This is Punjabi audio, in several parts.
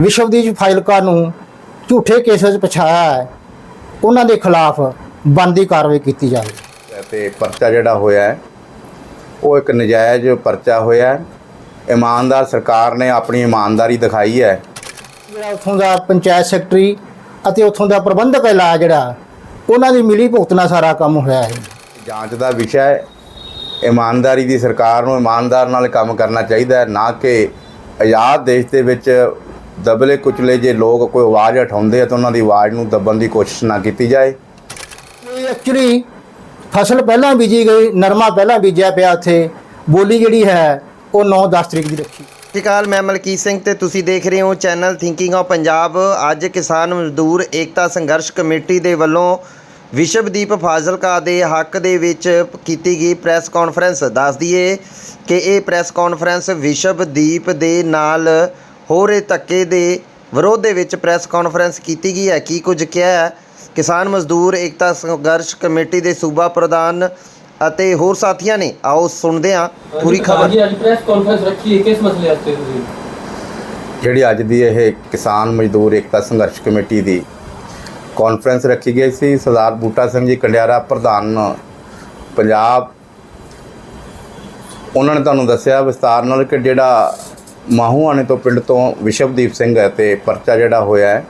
ਵਿਸ਼ਵਦੀਪ ਫਾਈਲਕਾ ਨੂੰ ਝੂਠੇ ਕੇਸ ਵਿੱਚ ਪਛਾਇਆ ਹੈ ਉਹਨਾਂ ਦੇ ਖਿਲਾਫ ਬਣਦੀ ਕਾਰਵਾਈ ਕੀਤੀ ਜਾਵੇ। ਤੇ ਪਰਚਾ ਜਿਹੜਾ ਹੋਇਆ ਹੈ ਉਹ ਇੱਕ ਨਜਾਇਜ਼ ਪਰਚਾ ਹੋਇਆ ਹੈ। ਇਮਾਨਦਾਰ ਸਰਕਾਰ ਨੇ ਆਪਣੀ ਇਮਾਨਦਾਰੀ ਦਿਖਾਈ ਹੈ। ਜਿਹੜਾ ਉੱਥੋਂ ਦਾ ਪੰਚਾਇਤ ਸੈਕਟਰੀ ਅਤੇ ਉੱਥੋਂ ਦਾ ਪ੍ਰਬੰਧਕ ਇਲਾ ਜਿਹੜਾ ਉਹਨਾਂ ਦੀ ਮਿਲੀ ਭੁਗਤ ਨਾਲ ਸਾਰਾ ਕੰਮ ਹੋਇਆ ਹੈ। ਜਾਂਚ ਦਾ ਵਿਸ਼ਾ ਹੈ ਇਮਾਨਦਾਰੀ ਦੀ ਸਰਕਾਰ ਨੂੰ ਇਮਾਨਦਾਰ ਨਾਲ ਕੰਮ ਕਰਨਾ ਚਾਹੀਦਾ ਹੈ ਨਾ ਕਿ ਆਜ਼ਾਦ ਦੇਸ਼ ਦੇ ਵਿੱਚ ਦਬਲੇ ਕੁਚਲੇ ਜੇ ਲੋਕ ਕੋਈ ਆਵਾਜ਼ ਉਠਾਉਂਦੇ ਆ ਤਾਂ ਉਹਨਾਂ ਦੀ ਆਵਾਜ਼ ਨੂੰ ਦੱਬਣ ਦੀ ਕੋਸ਼ਿਸ਼ ਨਾ ਕੀਤੀ ਜਾਏ। ਐਕਚੁਅਲੀ ਫਸਲ ਪਹਿਲਾਂ ਬੀਜੀ ਗਈ ਨਰਮਾ ਪਹਿਲਾਂ ਬੀਜਿਆ ਪਿਆ ਉੱਥੇ। ਬੋਲੀ ਜਿਹੜੀ ਹੈ ਉਹ 9-10 ਤਰੀਕ ਦੀ ਰੱਖੀ। ਸਤਿ ਸ਼੍ਰੀ ਅਕਾਲ ਮੈਂ ਮਲਕੀਤ ਸਿੰਘ ਤੇ ਤੁਸੀਂ ਦੇਖ ਰਹੇ ਹੋ ਚੈਨਲ ਥਿੰਕਿੰਗ ਆਫ ਪੰਜਾਬ ਅੱਜ ਕਿਸਾਨ ਮਜ਼ਦੂਰ ਏਕਤਾ ਸੰਘਰਸ਼ ਕਮੇਟੀ ਦੇ ਵੱਲੋਂ ਵਿਸ਼ਵਦੀਪ ਫਾਜ਼ਿਲਕਾ ਦੇ ਹੱਕ ਦੇ ਵਿੱਚ ਕੀਤੀ ਗਈ ਪ੍ਰੈਸ ਕਾਨਫਰੰਸ। ਦੱਸ ਦਈਏ ਕਿ ਇਹ ਪ੍ਰੈਸ ਕਾਨਫਰੰਸ ਵਿਸ਼ਵਦੀਪ ਦੇ ਨਾਲ ਹੋ ਰਹੇ ਧੱਕੇ ਦੇ ਵਿਰੋਧ ਦੇ ਵਿੱਚ ਪ੍ਰੈਸ ਕਾਨਫਰੰਸ ਕੀਤੀ ਗਈ ਹੈ। ਕੀ ਕੁਝ ਕਿਹਾ ਹੈ? ਕਿਸਾਨ ਮਜ਼ਦੂਰ ਏਕਤਾ ਸੰਘਰਸ਼ ਕਮੇਟੀ ਦੇ ਸੂਬਾ ਪ੍ਰਧਾਨ ਅਤੇ ਹੋਰ ਸਾਥੀਆਂ ਨੇ। ਆਓ ਸੁਣਦੇ ਹਾਂ ਪੂਰੀ ਖਬਰ। ਜੀ ਅੱਜ ਪ੍ਰੈਸ ਕਾਨਫਰੰਸ ਰੱਖੀ ਹੈ। ਕਿਸ ਮਸਲੇ ਵਾਸਤੇ ਤੁਸੀਂ? ਜਿਹੜੀ ਅੱਜ ਦੀ ਇਹ ਕਿਸਾਨ ਮਜ਼ਦੂਰ ਏਕਤਾ ਸੰਘਰਸ਼ ਕਮੇਟੀ ਦੀ ਕਾਨਫਰੰਸ ਰੱਖੀ ਗਈ ਸੀ ਸਰਦਾਰ ਬੂਟਾ ਸਿੰਘ ਜੀ ਕੰਡਿਆਰਾ ਪ੍ਰਧਾਨ ਪੰਜਾਬ। ਉਹਨਾਂ ਨੇ ਤੁਹਾਨੂੰ ਦੱਸਿਆ ਵਿਸਤਾਰ ਨਾਲ ਕਿ ਜਿਹੜਾ ਮਾਹੂਆਣੇ ਤੋਂ ਪਿੰਡ ਤੋਂ ਵਿਸ਼ਵਦੀਪ ਸਿੰਘ ਹੈ ਤੇ ਪਰਚਾ ਜਿਹੜਾ ਹੋਇਆ ਹੈ,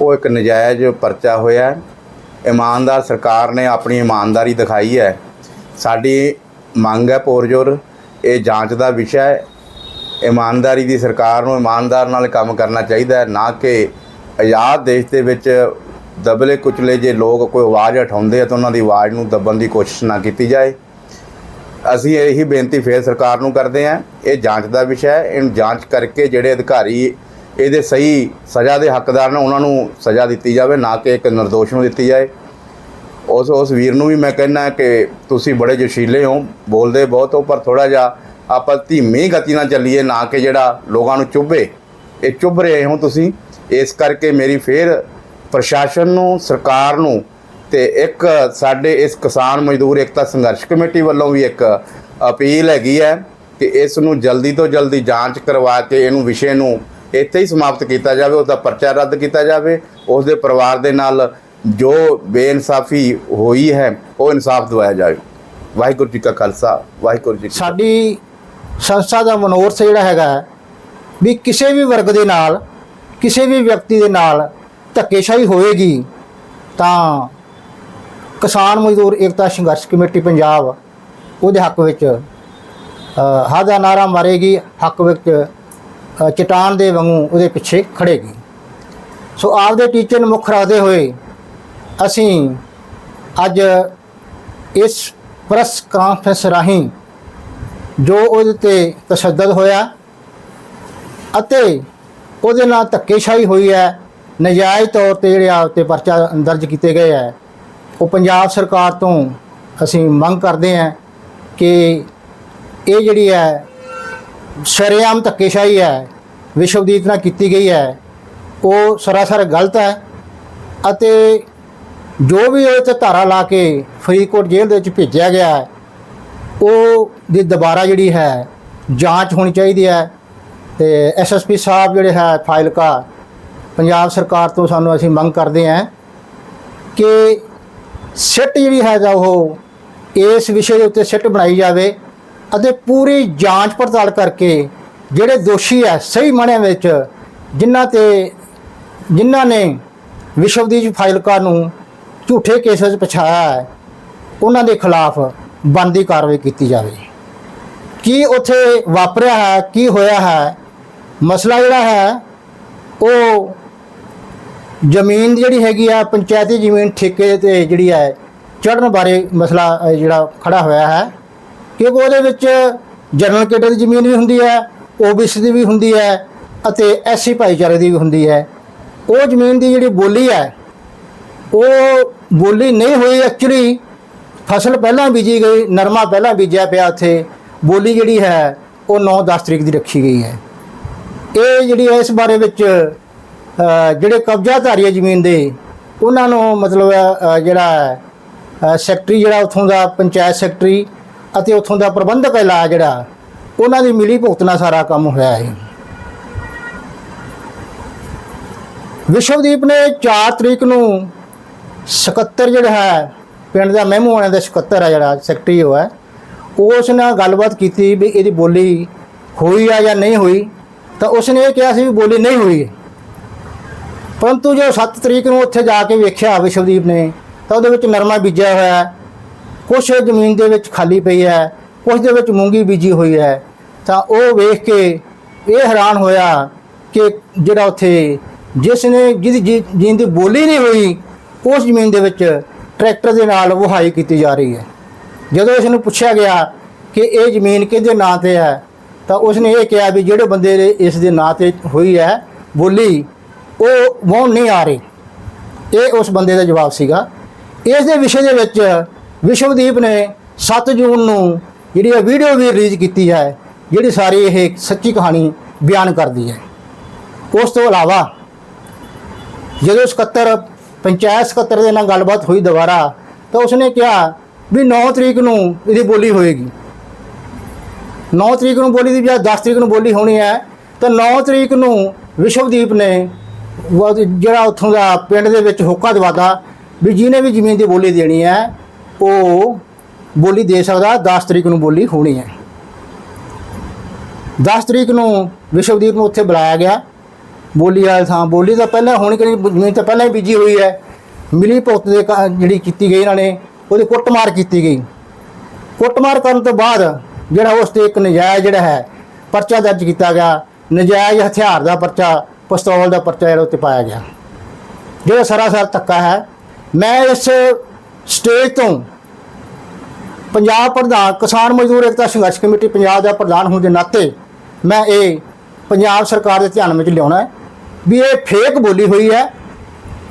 ਉਹ ਇੱਕ ਨਜਾਇਜ਼ ਪਰਚਾ ਹੋਇਆ ਹੈ। ਇਮਾਨਦਾਰ ਸਰਕਾਰ ਨੇ ਆਪਣੀ ਇਮਾਨਦਾਰੀ ਦਿਖਾਈ ਹੈ। ਸਾਡੀ ਮੰਗ ਹੈ ਪੋਰਜੋਰ, ਇਹ ਜਾਂਚ ਦਾ ਵਿਸ਼ਾ ਹੈ। ਇਮਾਨਦਾਰੀ ਦੀ ਸਰਕਾਰ ਨੂੰ ਇਮਾਨਦਾਰ ਨਾਲ ਕੰਮ ਕਰਨਾ ਚਾਹੀਦਾ ਹੈ, ਨਾ ਕਿ ਆਜ਼ਾਦ ਦੇਸ਼ ਦੇ ਵਿੱਚ ਦਬਲੇ ਕੁਚਲੇ ਜੇ ਲੋਕ ਕੋਈ ਆਵਾਜ਼ ਉਠਾਉਂਦੇ ਆ ਤਾਂ ਉਹਨਾਂ ਦੀ ਆਵਾਜ਼ ਨੂੰ ਦੱਬਣ ਦੀ ਕੋਸ਼ਿਸ਼ ਨਾ ਕੀਤੀ ਜਾਏ। ਅਸੀਂ ਇਹੀ ਬੇਨਤੀ ਫੇਰ ਸਰਕਾਰ ਨੂੰ ਕਰਦੇ ਹਾਂ, ਇਹ ਜਾਂਚ ਦਾ ਵਿਸ਼ਾ ਹੈ, ਇਹਨੂੰ ਜਾਂਚ ਕਰਕੇ ਜਿਹੜੇ ਅਧਿਕਾਰੀ ਇਹਦੇ ਸਹੀ ਸਜ਼ਾ ਦੇ ਹੱਕਦਾਰ ਨੇ, ਉਹਨਾਂ ਨੂੰ ਸਜ਼ਾ ਦਿੱਤੀ ਜਾਵੇ, ਨਾ ਕਿ ਇੱਕ ਨਿਰਦੋਸ਼ ਨੂੰ ਦਿੱਤੀ ਜਾਏ। ਉਸ ਉਸ ਵੀਰ ਨੂੰ ਵੀ ਮੈਂ ਕਹਿੰਦਾ ਕਿ ਤੁਸੀਂ ਬੜੇ ਜੋਸ਼ੀਲੇ ਹੋ, ਬੋਲਦੇ ਬਹੁਤ ਹੋ, ਪਰ ਥੋੜਾ ਜਿਹਾ ਆਪਾਂ ਧੀਮੀ ਗਤੀ ਨਾਲ ਚੱਲੀਏ, ਨਾ ਕਿ ਜਿਹੜਾ ਲੋਕਾਂ ਨੂੰ ਚੁੱਭੇ। ਇਹ ਚੁੱਭ ਰਹੇ ਹੋ ਤੁਸੀਂ। ਇਸ ਕਰਕੇ ਮੇਰੀ ਫੇਰ ਪ੍ਰਸ਼ਾਸਨ ਨੂੰ, ਸਰਕਾਰ ਨੂੰ ਤੇ ਇੱਕ ਸਾਡੇ ਇਸ ਕਿਸਾਨ ਮਜ਼ਦੂਰ ਏਕਤਾ ਸੰਘਰਸ਼ ਕਮੇਟੀ ਵੱਲੋਂ ਵੀ ਇੱਕ ਅਪੀਲ ਹੈਗੀ ਹੈ ਕਿ ਇਸ ਨੂੰ ਜਲਦੀ ਤੋਂ ਜਲਦੀ ਜਾਂਚ ਕਰਵਾ ਕੇ ਇਹਨੂੰ ਵਿਸ਼ੇ ਨੂੰ ਇੱਥੇ ਹੀ ਸਮਾਪਤ ਕੀਤਾ ਜਾਵੇ ਉਸ ਪਰਚਾ ਰੱਦ ਕੀਤਾ ਜਾਵੇ। ਉਸ ਦੇ ਪਰਿਵਾਰ ਦੇ ਨਾਲ ਜੋ ਬੇਇਨਸਾਫੀ ਹੋਈ ਹੈ, ਉਹ ਇਨਸਾਫ ਦਿਵਾਇਆ ਜਾਵੇ। ਵਾਹਿਗੁਰੂ ਜੀ ਕਾ ਖਾਲਸਾ, ਵਾਹਿਗੁਰੂ ਜੀ ਸਾਡੀ ਸੰਸਥਾ ਦਾ ਮਨੋਰਥ ਜਿਹੜਾ ਹੈਗਾ ਵੀ ਕਿਸੇ ਵੀ ਵਰਗ ਦੇ ਨਾਲ, ਕਿਸੇ ਵੀ ਵਿਅਕਤੀ ਦੇ ਨਾਲ ਧੱਕੇਸ਼ਾਹੀ ਹੋਏਗੀ, ਤਾਂ ਕਿਸਾਨ ਮਜ਼ਦੂਰ ਏਕਤਾ ਸੰਘਰਸ਼ ਕਮੇਟੀ ਪੰਜਾਬ ਉਹਦੇ ਹੱਕ ਵਿੱਚ ਅ, ਦਾ ਨਾਰਾ ਮਾਰੇਗੀ ਹੱਕ ਵਿੱਚ ਅ, ਚਟਾਨ ਦੇ ਵਾਂਗੂ ਉਹਦੇ ਪਿੱਛੇ ਖੜੇਗੀ ਸੋ ਆਪਦੇ ਟੀਚਰ ਨੂੰ ਮੁੱਖ ਰੱਖਦੇ ਹੋਏ ਅਸੀਂ ਅੱਜ ਇਸ ਪ੍ਰੈਸ ਕਾਨਫਰੰਸ ਰਾਹੀਂ ਜੋ ਉਹਦੇ ਤੇ ਤਸ਼ੱਦਦ ਹੋਇਆ ਅਤੇ ਉਹਦੇ ਨਾਲ ਧੱਕੇਸ਼ਾਹੀ ਹੋਈ ਹੈ ਨਜਾਇਜ਼ ਤੌਰ ਤੇ ਜਿਹੜੇ ਆਪ ਤੇ ਪਰਚਾ ਦਰਜ ਕੀਤੇ ਗਏ ਹੈ ਉਹ ਪੰਜਾਬ ਸਰਕਾਰ ਤੋਂ ਅਸੀਂ ਮੰਗ ਕਰਦੇ ਹਾਂ ਕਿ ਇਹ ਜਿਹੜੀ ਹੈ ਸ਼ਰੇਆਮ ਧੱਕੇਸ਼ਾਹੀ ਹੈ ਵਿਸ਼ਵਦੀਪ ਨਾਲ ਕੀਤੀ ਗਈ ਹੈ, ਉਹ ਸਰਾਸਰ ਗਲਤ ਹੈ ਅਤੇ ਜੋ ਵੀ ਉਹ ਤੇ ਧਾਰਾ ਲਾ ਕੇ ਫਰੀਦਕੋਟ ਜੇਲ੍ਹ ਦੇ ਵਿੱਚ ਭੇਜਿਆ ਗਿਆ ਹੈ, ਉਹ ਦੀ ਦੁਬਾਰਾ ਜਿਹੜੀ ਹੈ ਜਾਂਚ ਹੋਣੀ ਚਾਹੀਦੀ ਹੈ ਤੇ ਐਸਐਸਪੀ ਸਾਹਿਬ ਜਿਹੜੇ ਹੈ ਫਾਈਲਕਾ ਪੰਜਾਬ ਸਰਕਾਰ ਤੋਂ ਸਾਨੂੰ ਅਸੀਂ ਮੰਗ ਕਰਦੇ ਹਾਂ ਕਿ ਸਿੱਟ ਜਿਹੜੀ ਹੈਗਾ ਉਹ ਇਸ ਵਿਸ਼ੇ ਦੇ ਉੱਤੇ ਸਿੱਟ ਬਣਾਈ ਜਾਵੇ ਅਤੇ ਪੂਰੀ ਜਾਂਚ ਪੜਤਾਲ ਕਰਕੇ ਜਿਹੜੇ ਦੋਸ਼ੀ ਹੈ ਸਹੀ ਮਾਣਿਆਂ ਵਿੱਚ ਜਿਨ੍ਹਾਂ ਤੇ ਜਿਨ੍ਹਾਂ ਨੇ ਵਿਸ਼ਵਦੀਪ ਫਾਈਲਕਾ ਨੂੰ ਝੂਠੇ ਕੇਸ ਵਿੱਚ ਪਛਾਇਆ ਹੈ, ਉਹਨਾਂ ਦੇ ਖਿਲਾਫ ਬਣਦੀ ਕਾਰਵਾਈ ਕੀਤੀ ਜਾਵੇ। ਕੀ ਉੱਥੇ ਵਾਪਰਿਆ ਹੈ, ਕੀ ਹੋਇਆ ਹੈ, ਮਸਲਾ ਜਿਹੜਾ ਹੈ, ਉਹ ਜ਼ਮੀਨ ਜਿਹੜੀ ਹੈਗੀ ਆ, ਪੰਚਾਇਤੀ ਜ਼ਮੀਨ ਠੇਕੇ ਤੇ ਜਿਹੜੀ ਹੈ ਚੜਨ ਬਾਰੇ ਮਸਲਾ ਜਿਹੜਾ ਖੜਾ ਹੋਇਆ ਹੈ। ਕਿਉਂਕਿ ਉਹਦੇ ਵਿੱਚ ਜਨਰਲ ਕੈਟਾਗਰੀ ਦੀ ਜ਼ਮੀਨ ਵੀ ਹੁੰਦੀ ਹੈ ਓਬੀਸੀ ਦੀ ਵੀ ਹੁੰਦੀ ਹੈ ਅਤੇ ਐਸਸੀ ਭਾਈਚਾਰੇ ਦੀ ਵੀ ਹੁੰਦੀ ਹੈ। ਉਹ ਜ਼ਮੀਨ ਦੀ ਜਿਹੜੀ ਬੋਲੀ ਹੈ, ਉਹ ਬੋਲੀ ਨਹੀਂ ਹੋਈ ਐਕਚੁਅਲੀ ਫਸਲ ਪਹਿਲਾਂ ਬੀਜੀ ਗਈ, ਨਰਮਾ ਪਹਿਲਾਂ ਬੀਜਿਆ ਪਿਆ ਉੱਥੇ। ਬੋਲੀ ਜਿਹੜੀ ਹੈ, ਉਹ 9-10 ਤਰੀਕ ਦੀ ਰੱਖੀ ਗਈ ਹੈ। ਇਹ ਜਿਹੜੀ ਹੈ, ਇਸ ਬਾਰੇ ਵਿੱਚ ਜਿਹੜੇ ਕਬਜ਼ਾਧਾਰੀ ਹੈ ਜ਼ਮੀਨ ਦੇ, ਉਹਨਾਂ ਨੂੰ ਮਤਲਬ ਜਿਹੜਾ ਸੈਕਟਰੀ ਜਿਹੜਾ ਉੱਥੋਂ ਦਾ ਪੰਚਾਇਤ ਸੈਕਟਰੀ ਅਤੇ ਉੱਥੋਂ ਦਾ ਪ੍ਰਬੰਧਕ ਇਲਾਜ ਜਿਹੜਾ, ਉਹਨਾਂ ਦੀ ਮਿਲੀ ਭੁਗਤ ਨਾਲ ਸਾਰਾ ਕੰਮ ਹੋਇਆ ਹੈ ਵਿਸ਼ਵਦੀਪ ਨੇ 4 ਤਰੀਕ ਨੂੰ ਸਕੱਤਰ ਜਿਹੜਾ ਹੈ, ਪਿੰਡ ਦਾ ਮਹਿਮੂ ਵਾਲਿਆਂ ਦਾ ਸਕੱਤਰ ਹੈ ਜਿਹੜਾ ਸੈਕਟਰੀ ਉਹ ਹੈ, ਉਸ ਨਾਲ ਗੱਲਬਾਤ ਕੀਤੀ ਵੀ ਇਹਦੀ ਬੋਲੀ ਹੋਈ ਆ ਜਾਂ ਨਹੀਂ ਹੋਈ, ਤਾਂ ਉਸ ਨੇ ਇਹ ਕਿਹਾ ਸੀ ਵੀ ਬੋਲੀ ਨਹੀਂ ਹੋਈ। ਪਰੰਤੂ ਜੋ 7 ਤਰੀਕ ਨੂੰ ਉੱਥੇ ਜਾ ਕੇ ਵੇਖਿਆ ਵਿਸ਼ਵਦੀਪ ਨੇ, ਤਾਂ ਉਹਦੇ ਵਿੱਚ ਨਰਮਾ ਬੀਜਿਆ ਹੋਇਆ ਹੈ। ਕੁਛ ਜ਼ਮੀਨ ਦੇ ਵਿੱਚ ਖਾਲੀ ਪਈ ਹੈ, ਕੁਛ ਦੇ ਵਿੱਚ ਮੂੰਗੀ ਬੀਜੀ ਹੋਈ ਹੈ। ਤਾਂ ਉਹ ਵੇਖ ਕੇ ਇਹ ਹੈਰਾਨ ਹੋਇਆ ਕਿ ਜਿਹੜਾ ਉੱਥੇ ਜਿਸ ਨੇ ਜਿਹਦੀ ਜੀ- ਜ਼ਮੀਨ ਦੀ ਬੋਲੀ ਨਹੀਂ ਹੋਈ, ਉਸ ਜ਼ਮੀਨ ਦੇ ਵਿੱਚ ਟਰੈਕਟਰ ਦੇ ਨਾਲ ਵਹਾਈ ਕੀਤੀ ਜਾ ਰਹੀ ਹੈ। ਜਦੋਂ ਇਸ ਨੂੰ ਪੁੱਛਿਆ ਗਿਆ ਕਿ ਇਹ ਜ਼ਮੀਨ ਕਿਹਦੇ ਨਾਂ ਤੇ ਹੈ, ਤਾਂ ਉਸ ਨੇ ਇਹ ਕਿਹਾ ਵੀ ਜਿਹੜੇ ਬੰਦੇ ਇਸ ਦੇ ਨਾਂ ਤੇ ਹੋਈ ਹੈ ਬੋਲੀ ਉਹ ਵਾਹੁਣ ਨਹੀਂ ਆ ਰਹੀ। ਇਹ ਉਸ ਬੰਦੇ ਦਾ ਜਵਾਬ ਸੀਗਾ। ਇਸ ਦੇ ਵਿਸ਼ੇ ਦੇ ਵਿੱਚ ਵਿਸ਼ਵਦੀਪ ਨੇ 7 ਜੂਨ ਨੂੰ ਜਿਹੜੀ ਇਹ ਵੀਡੀਓ ਵੀ ਰਿਲੀਜ਼ ਕੀਤੀ ਹੈ, ਜਿਹੜੀ ਸਾਰੀ ਇਹ ਸੱਚੀ ਕਹਾਣੀ ਬਿਆਨ ਕਰਦੀ ਹੈ। ਉਸ ਤੋਂ ਇਲਾਵਾ ਜਦੋਂ ਸਕੱਤਰ, ਪੰਚਾਇਤ ਸਕੱਤਰ ਦੇ ਨਾਲ ਗੱਲਬਾਤ ਹੋਈ ਦੁਬਾਰਾ, ਤਾਂ ਉਸਨੇ ਕਿਹਾ ਵੀ 9 ਤਰੀਕ ਨੂੰ ਇਹਦੀ ਬੋਲੀ ਹੋਏਗੀ। 9 ਤਰੀਕ ਨੂੰ ਬੋਲੀ ਦੀ ਜਾਂ 10 ਤਰੀਕ ਨੂੰ ਬੋਲੀ ਹੋਣੀ ਹੈ, ਤਾਂ 9 ਤਰੀਕ ਨੂੰ ਵਿਸ਼ਵਦੀਪ ਨੇ ਜਿਹੜਾ ਉੱਥੋਂ ਦਾ ਪਿੰਡ ਦੇ ਵਿੱਚ ਹੋਕਾ ਦਵਾਦਾ ਵੀ ਜਿਹਨੇ ਵੀ ਜ਼ਮੀਨ ਦੀ ਬੋਲੀ ਦੇਣੀ ਹੈ, ਉਹ ਬੋਲੀ ਦੇ ਸਕਦਾ 10 ਤਰੀਕ ਨੂੰ ਬੋਲੀ ਹੋਣੀ ਹੈ। 10 ਤਰੀਕ ਨੂੰ ਵਿਸ਼ਵਦੀਪ ਨੂੰ ਉੱਥੇ ਬੁਲਾਇਆ ਗਿਆ। ਬੋਲੀ ਵਾਲੀ ਥਾਂ, ਬੋਲੀ ਤਾਂ ਪਹਿਲਾਂ ਹੋਣੀ ਕਿ ਜ਼ਮੀਨ ਤਾਂ ਪਹਿਲਾਂ ਹੀ ਬੀਜੀ ਹੋਈ ਹੈ। ਮਿਲੀ ਭੁਗਤ ਦੇ ਕਾ- ਜਿਹੜੀ ਕੀਤੀ ਗਈ ਇਹਨਾਂ ਨੇ, ਉਹਦੀ ਕੁੱਟਮਾਰ ਕੀਤੀ ਗਈ। ਕੁੱਟਮਾਰ ਕਰਨ ਤੋਂ ਬਾਅਦ ਜਿਹੜਾ ਉਸ ਤੇ ਇੱਕ ਨਜਾਇਜ਼ ਜਿਹੜਾ ਹੈ, ਪਰਚਾ ਦਰਜ ਕੀਤਾ ਗਿਆ। ਨਜਾਇਜ਼ ਹਥਿਆਰ ਦਾ ਪਰਚਾ ਪਿਸਤੌਲ ਦਾ ਪਰਚਾ ਜਿਹੜਾ ਉੱਤੇ ਪਾਇਆ ਗਿਆ। ਜਿਹੜਾ ਸਰਾਸਰ ਧੱਕਾ ਹੈ, ਮੈਂ ਇਸ ਸਟੇਜ ਤੋਂ ਪੰਜਾਬ ਪ੍ਰਧਾਨ ਕਿਸਾਨ ਮਜ਼ਦੂਰ ਏਕਤਾ ਸੰਘਰਸ਼ ਕਮੇਟੀ ਪੰਜਾਬ ਦਾ ਪ੍ਰਧਾਨ ਹੋਣ ਦੇ ਨਾਤੇ ਮੈਂ ਇਹ ਪੰਜਾਬ ਸਰਕਾਰ ਦੇ ਧਿਆਨ ਵਿੱਚ ਲਿਆਉਣਾ ਹੈ ਵੀ ਇਹ ਫੇਕ ਬੋਲੀ ਹੋਈ ਹੈ।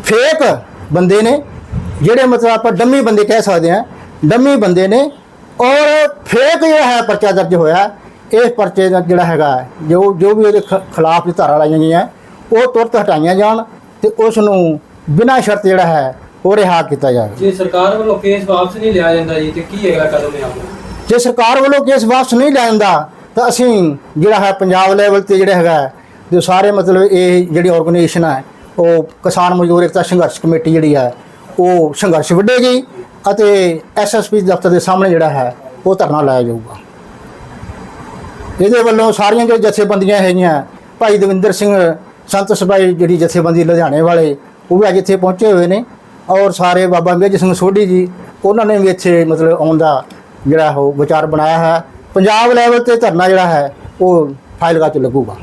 ਫੇਕ ਬੰਦੇ ਨੇ ਜਿਹੜੇ ਮਤਲਬ ਆਪਾਂ ਡੰਮੀ ਬੰਦੇ ਕਹਿ ਸਕਦੇ ਹਾਂ, ਡੰਮੀ ਬੰਦੇ ਨੇ ਔਰ ਫੇਕ ਜਿਹੜਾ ਹੈ ਪਰਚਾ ਦਰਜ ਹੋਇਆ, ਇਸ ਪਰਚੇ ਦਾ ਜਿਹੜਾ ਹੈਗਾ ਜੋ ਜੋ ਵੀ ਉਹਦੇ ਖਿਲਾਫ ਧਾਰਾ ਲਾਈਆਂ ਗਈਆਂ ਉਹ ਤੁਰਤ ਹਟਾਈਆਂ ਜਾਣ ਤੇ ਉਸ ਨੂੰ ਬਿਨਾਂ ਸ਼ਰਤ ਜਿਹੜਾ ਹੈ ਉਹ ਰਿਹਾ ਕੀਤਾ ਜਾਵੇ। ਜੇ ਸਰਕਾਰ ਵੱਲੋਂ ਕੇਸ ਵਾਪਸ ਨਹੀਂ ਲਿਆ ਜਾਂਦਾ ਜੀ ਤੇ ਕੀ ਅਗਲਾ ਕਦਮ ਹੈ ਆਪਣਾ? ਜੇ ਸਰਕਾਰ ਵੱਲੋਂ ਕੇਸ ਵਾਪਸ ਨਹੀਂ ਲੈ ਜਾਂਦਾ ਤਾਂ ਅਸੀਂ ਜਿਹੜਾ ਹੈ ਪੰਜਾਬ ਲੈਵਲ ਤੇ ਜਿਹੜਾ ਹੈਗਾ ਜੋ ਸਾਰੇ ਮਤਲਬ ਇਹ ਜਿਹੜੀ ਆਰਗੇਨਾਈਜੇਸ਼ਨ ਹੈ ਉਹ ਕਿਸਾਨ ਮਜ਼ਦੂਰ ਏਕਤਾ ਸੰਘਰਸ਼ ਕਮੇਟੀ ਜਿਹੜੀ ਹੈ ਉਹ ਸੰਘਰਸ਼ ਵਿੱਢੇਗੀ ਅਤੇ ਐਸਐਸਪੀ ਦਫ਼ਤਰ ਦੇ ਸਾਹਮਣੇ ਜਿਹੜਾ ਹੈ ਉਹ ਧਰਨਾ ਲਾਇਆ ਜਾਊਗਾ। ਇਹਦੇ ਵੱਲੋਂ ਸਾਰੀਆਂ ਜੋ ਜਥੇਬੰਦੀਆਂ ਹੈਗੀਆਂ ਭਾਈ ਦਵਿੰਦਰ ਸਿੰਘ ਸੰਤ ਸਭਾਈ ਜਿਹੜੀ ਜਥੇਬੰਦੀ ਲੁਧਿਆਣੇ ਵਾਲੇ, ਉਹ ਵੀ ਅੱਜ ਇੱਥੇ ਪਹੁੰਚੇ ਹੋਏ ਨੇ ਔਰ ਸਾਰੇ ਬਾਬਾ ਮੇਜ ਸਿੰਘ ਸੋਢੀ ਜੀ, ਉਹਨਾਂ ਨੇ ਵੀ ਇੱਥੇ ਮਤਲਬ ਆਉਣ ਦਾ ਜਿਹੜਾ ਉਹ ਵਿਚਾਰ ਬਣਾਇਆ ਹੈ। ਪੰਜਾਬ ਲੈਵਲ ਤੇ ਧਰਨਾ ਜਿਹੜਾ ਹੈ, ਉਹ ਫਾਈਲ ਚ ਲੱਗੂਗਾ।